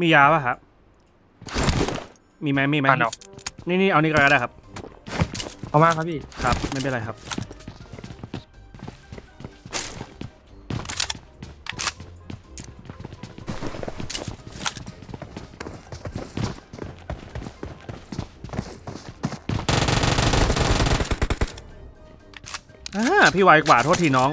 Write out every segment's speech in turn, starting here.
มียาป่ะครับมีไหมมีไหมอ่านเอานี่นี่เอานี่ก็ได้ครับ เอามากครับพี่ ครับ ไม่เป็นไรครับ อ่า พี่ไวกว่าโทษทีน้อง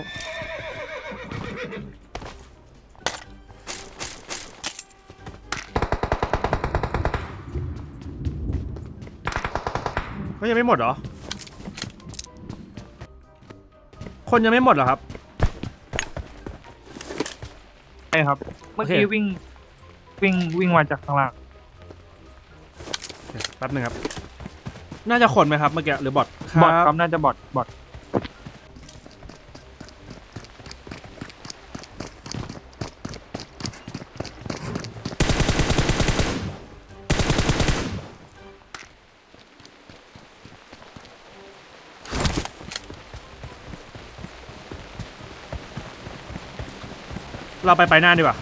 ก็ยังไม่หมดเหรอ คนยังไม่หมดเหรอครับ ใช่ครับ เมื่อโอกี้เค วิ่ง วิ่งวิ่งมาจากข้างล่างแป๊บหนึงครับ น่าจะคนไหมครับเมื่อกี้หรือบอทบอทครับน่าจะบอทบอท เราไปไปหน้าดีกว่า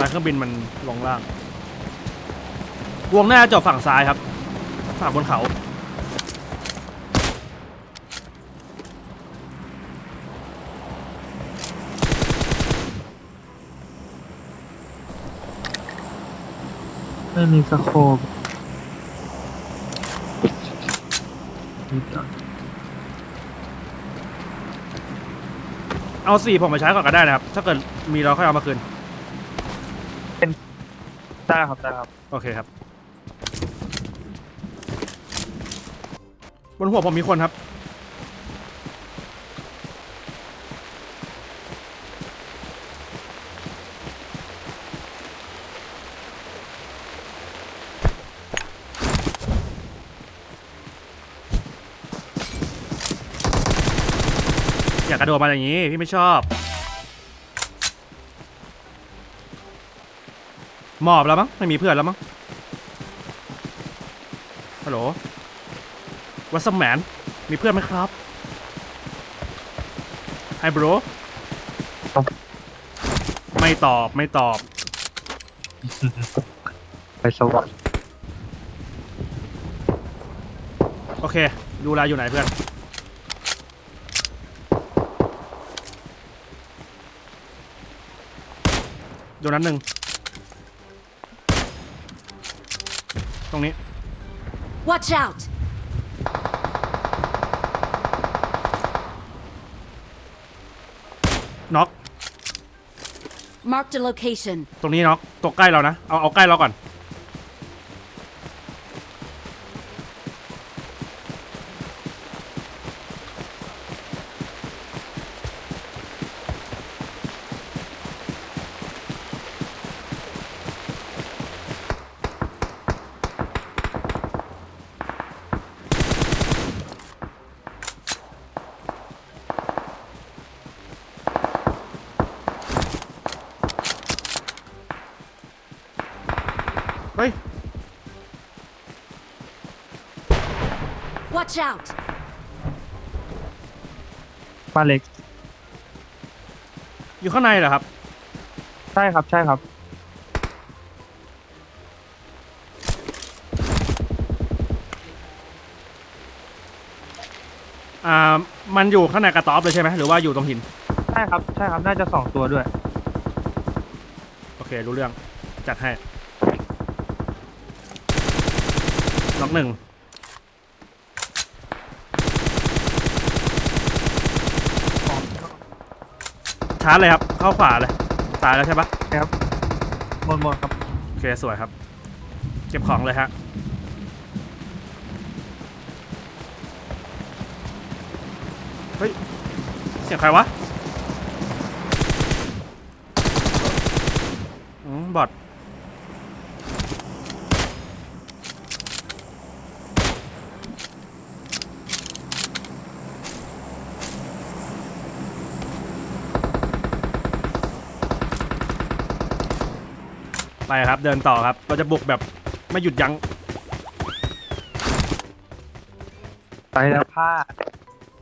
ลานเครื่องบินมันลงล่าง วงหน้าจบฝั่งซ้ายครับ ฝั่งบนเขาไม่มีสโคปนิดหน่อย เอาสี่ผมมาใช้ก่อนก็ได้นะครับ ถ้าเกิดมีเราค่อยเอามาคืน ได้ครับได้ครับโอเคครับ บนหัวผมมีคนครับากกระโดดมาอย่างนี้ พี่ไม่ชอบ หมอบแล้วมั้ง ไม่มีเพื่อนแล้วมั้ง ฮัลโหลวัสแมน มีเพื่อนไหมครับไฮบรไม่ตอบไม่ตอบ ไปสวรรค์โอเค ดูแลอยู่ไหนเพื่อน โดนนั้นหนึ่ง ตรงนี้ Watch out! น็อก Marked a location. ตรงนี้น็อกตัวใกล้เรานะ เอาเอาใกล้เราก่อน Watch out! บ้านเล็ก อยู่ข้างในเหรอครับ ใช่ครับ ใช่ครับ อ่า มันอยู่ข้างในกระต๊อบเลยใช่ไหมหรือว่าอยู่ตรงหิน ใช่ครับ ใช่ครับ น่าจะสองตัวด้วยเค รู้เรื่อง จัดให้ล็อกหนึ่ง ชาร์จเลยครับ เข้าขวาเลย ตายแล้วใช่ปะครับหมดหมดครับ โอเคสวยครับ เก็บของเลยฮะ เฮ้ย เสียงใครวะอืมบอท ไปครับ เดินต่อครับ เราจะบุกแบบไม่หยุดยั้งไปแล้วผ้า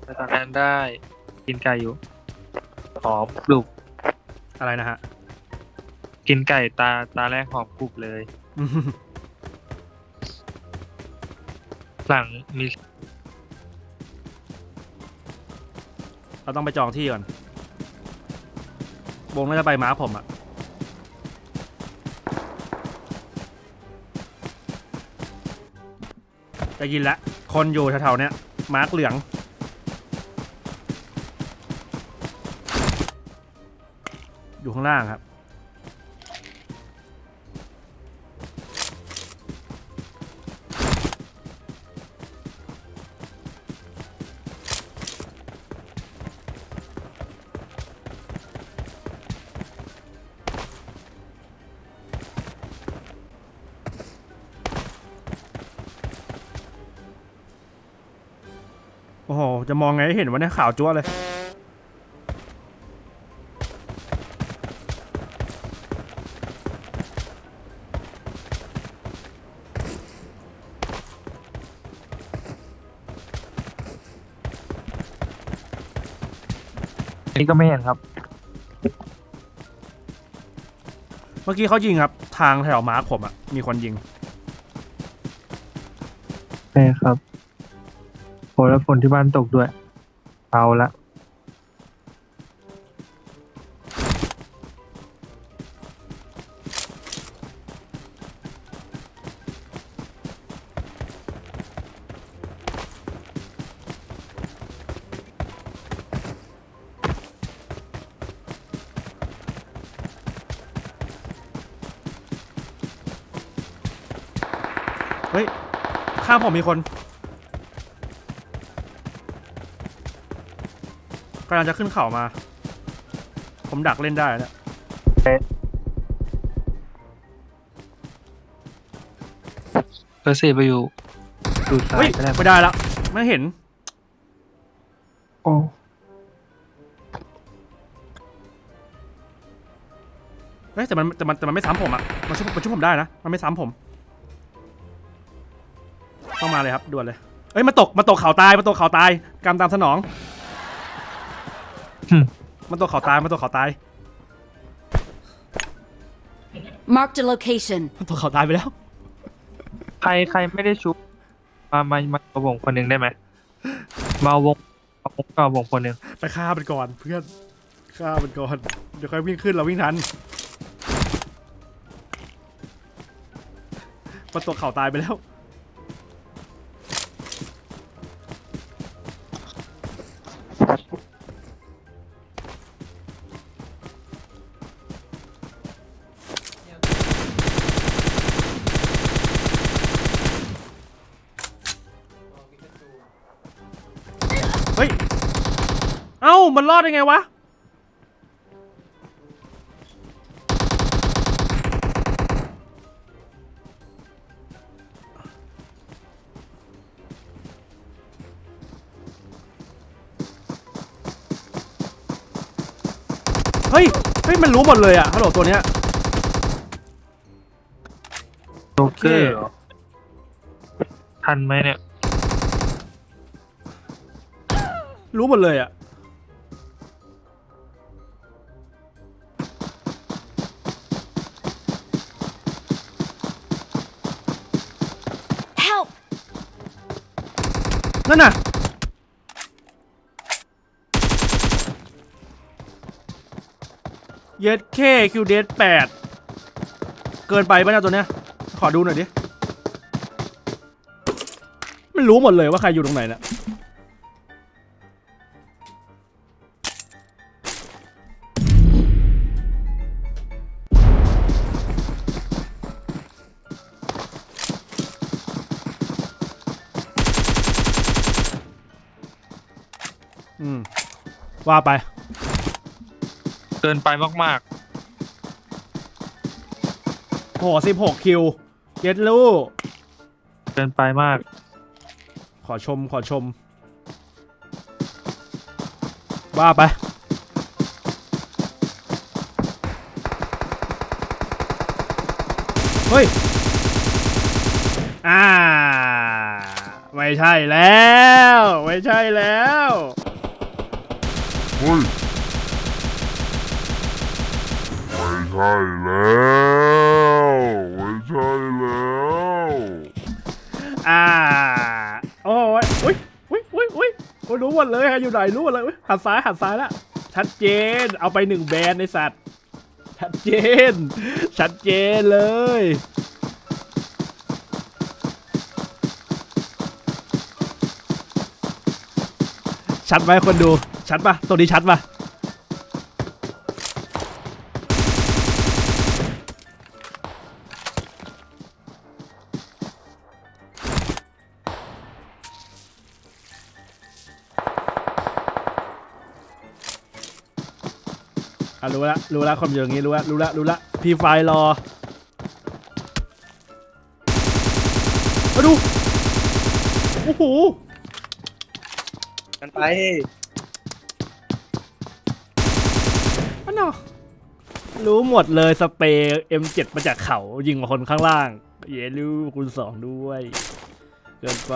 แต่ตอนนั้นได้ กินไก่อยู่หอมกรุบอะไรนะฮะ กินไก่ตาตาแรกหอมกรุบเลย หลังมีเราต้องไปจองที่ก่อนวงน่าจะไปม้าผมอะ จะยินละคนอยู่แถวๆเนี้ยมาร์กเหลือง อยู่ข้างล่างครับ โอ้โห จะมองไงให้เห็นว่าเนี่ยขาวจั๊วเลย อันนี้ก็ไม่เห็นครับ เมื่อกี้เขายิงครับ ทางแถวมาร์คผมอะมีคนยิง ใช่ครับโห แล้วฝนที่บ้านตกด้วย เอาละเฮ้ย ข้างผมมีคน กำลังจะขึ้นเขามา ผมดักเล่นได้แล้วเบอร์สี่ไปอยู่ดูซ้าเฮ้ยยก็ได้ไม่ได้แล้วไม่เห็น โอ้เฮ้ยแต่มันแต่มันแต่มันไม่ซ้ำผมอะมันช่วยมันช่วยผมได้นะ มันไม่ซ้ำผม ต้องมาเลยครับด่วนเลย เอ้ยมาตกมาตกเขาตายมาตกเขาตายกรรมตามสนอง มันตกเขาตายมันตกเขาตาย Marked a location. มันตกเขาตายไปแล้ว ใครใครไม่ได้ชุบ มา มา มาเอาวงคนหนึ่งได้ไหม มาเอาวงเอาวงก็เอาวงคนหนึ่งไปฆ่ามันก่อนเพื่อนฆ่ามันก่อน เดี๋ยวค่อยวิ่งขึ้นเราวิ่งทันมันตกเขาตายไปแล้ว มันรอดได้ไงวะ เฮ้ย เฮ้ย มันรู้หมดเลยอะฮัลโหลตัวเนี้ย โจ๊กเกอร์เหรอทันไหมเนี่ย รู้หมดเลยอะ นั่นน่ะ เย็ดเคคิวเดสแปดเกินไปป่ะเนี่ยตัวเนี้ย ขอดูหน่อยดิไม่รู้หมดเลยว่าใครอยู่ตรงไหนน่ะ ว่าไป เกินไปมากโหสิบหกคิวเก็ตลูกๆ เกินไปมาก ขอชมขอชม ว่าไป เฮ้ย อ่า ไม่ใช่แล้ว ไม่ใช่แล้ว เฮ้ยไม่ใช่แล้วไม่ใช่แล้วอ่าโอ้ยอุ้ยอุ้ยอุ้ยอุ้ยโอ้ยรู้หมดเลยครอยู่ไหนรู้หมดเลยอุ๊ยหันซ้ายหันซ้ายละชัดเจนเอาไปหนึ่งแบรนด์ในสัตว์ชัดเจน ชัดเจนเลยชัดไหมคนดู ชัดปะตัวนี้ชัดปะอะรู้ละรู้ละความอยู่อย่างงี้รู้ละรู้ละรู้ละพี่ไฟรอมาดู โอ้โห กันไป นาะรู้หมดเลยสเปรย์ M7 มาจากเขายิงมาคนข้างล่าง เยลูคุณสองด้วย เกินไป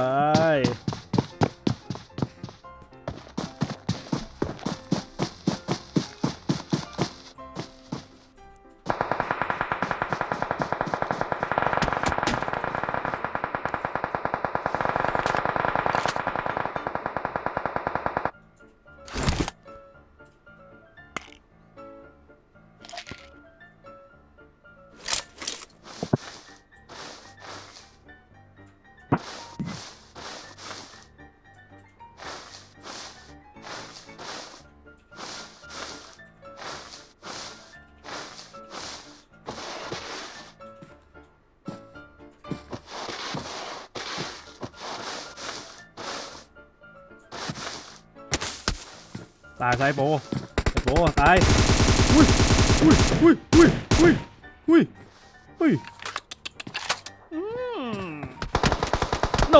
ตายซ้ายโปไอโปตายอุ้ยอุ้ยอุ้ยอุ้ยอุ้ยอุ้ยอุ้ยโด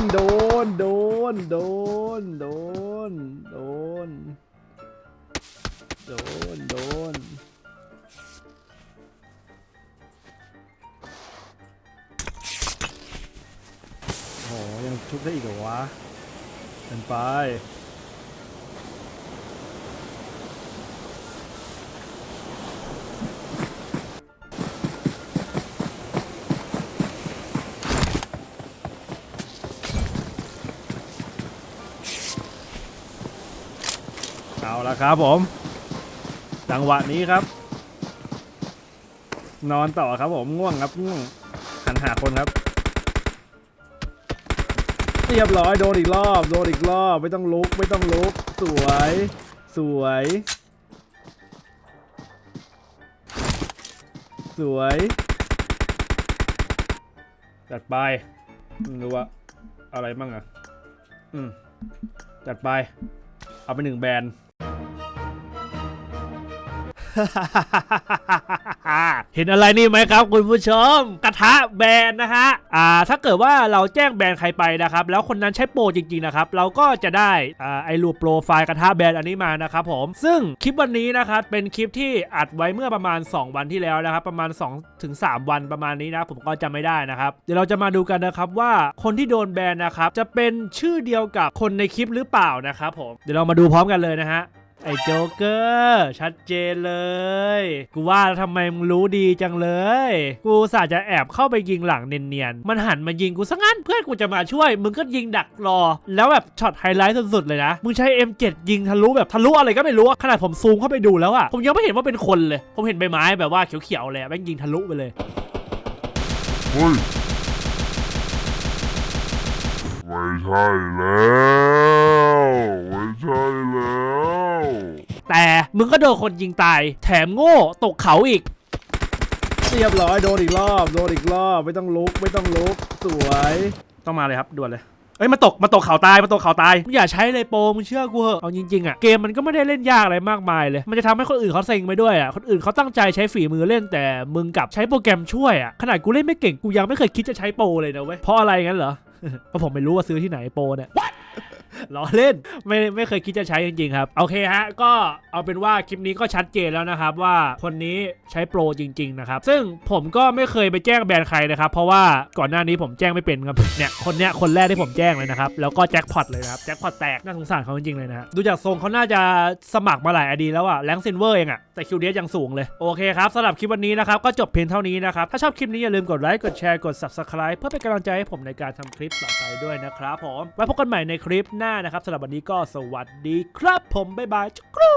นโดนโดนโดนโดนโดนโดนโดนโหยังชุบได้อีกเหรอวะเป็นไป เอาละครับผม จังหวะนี้ครับ นอนต่อครับผมง่วงครับง่วงหันหาคนครับเรียบร้อยโดนอีกรอบโดนอีกรอบไม่ต้องลุกไม่ต้องลุก สวย สวย สวยจัดไปรู้ว่าอะไรมั่งอะ อืมจัดไป เอาไปหนึ่งแบรนด์ เห็นอะไรนี่ไหมครับ คุณผู้ชม กระทะแบรนนะฮะอ่าถ้าเกิดว่าเราแจ้งแบรนใครไปนะครับ แล้วคนนั้นใช้โปรจริงๆนะครับเราก็จะได้อ่าไอรูปโปรไฟล์กระทะแบรนอันนี้มานะครับผมซึ่งคลิปวันนี้นะครับเป็นคลิปที่อัดไว้เมื่อประมาณ 2 วันที่แล้วนะครับ ประมาณ2ถึง3วันประมาณนี้นะ ผมก็จำไม่ได้นะครับ เดี๋ยวเราจะมาดูกันนะครับว่าคนที่โดนแบนนะครับจะเป็นชื่อเดียวกับคนในคลิปหรือเปล่านะครับผมเดี๋ยวเรามาดูพร้อมกันเลยนะฮะ ไอ้โจ๊กเกอร์ชัดเจนเลย กูว่าแล้วทำไมมึงรู้ดีจังเลย กูสาจะแอบเข้าไปยิงหลังเนียนๆ มันหันมายิงกูซะงั้นเพื่อนกูจะมาช่วย มึงก็ยิงดักรอ แล้วแบบช็อตไฮไลท์สุดๆเลยนะ มึงใช้ M7 ยิงทะลุแบบทะลุอะไรก็ไม่รู้ขนาดผมซูมเข้าไปดูแล้วอะผมยังไม่เห็นว่าเป็นคนเลย ผมเห็นใบไม้แบบว่าเขียวๆเลยแม่งยิงทะลุไปเลยเฮ้ย ไม่ใช่แล้วไม่ใช่แล้วแต่มึงก็โดนคนยิงตาย แถมโง่ตกเขาอีก เรียบร้อยโดนอีกรอบโดนอีกรอบไม่ต้องลุกไม่ต้องลุกสวยต้องมาเลยครับด่วนเลยเอ้ยมาตกมาตกเขาตายมาตกเขาตายมึงอย่าใช้เลยโปรมึงเชื่อกูเหอะเอาจริงๆอะเกมมันก็ไม่ได้เล่นยากอะไรมากมายเลย มันจะทำให้คนอื่นเขาเซ็งไปด้วยอะคนอื่นเขาตั้งใจใช้ฝีมือเล่นแต่มึงกลับใช้โปรแกรมช่วยอะขนาดกูเล่นไม่เก่งกูยังไม่เคยคิดจะใช้โปรเลยนะเว้ยเพราะอะไรงั้นเหรอ เพราะผมไม่รู้ว่าซื้อที่ไหนโปรเนี่ย ล้อเล่นไม่ไม่เคยคิดจะใช้จริงๆครับโอเคฮะก็เอาเป็นว่าคลิปนี้ก็ชัดเจนแล้วนะครับว่าคนนี้ใช้โปรจริง ๆ นะครับ ซึ่งผมก็ไม่เคยไปแจ้งแบรนด์ใครนะครับ เพราะว่าก่อนหน้านี้ผมแจ้งไม่เป็นครับเนี่ยคนเนี้ยคนแรกที่ผมแจ้งเลยนะครับ แล้วก็แจ็คพอตเลยครับแจ็คพอตแตกน่าสงสารเขาจริงๆเลยนะดูจากทรงเขาน่าจะสมัครมาหลายอดีแล้วอะแรงซินเวอร์เองอะแต่คิวเดียยังสูงเลยโอเคครับสำหรับคลิปวันนี้นะครับก็จบเพียงเท่านี้นะครับถ้าชอบคลิปนี้อย่าลืมกดไลค์กดแชร์กด subscribe เพื่อเป็นกำลังใจให้ผมในการทำคลิปต่อไปด้วยนะครับผมไว้พบกันใหม่ในคลิปหน้านะครับสำหรับวันนี้ก็สวัสดีครับผมบ๊ายบายจุ๊กรู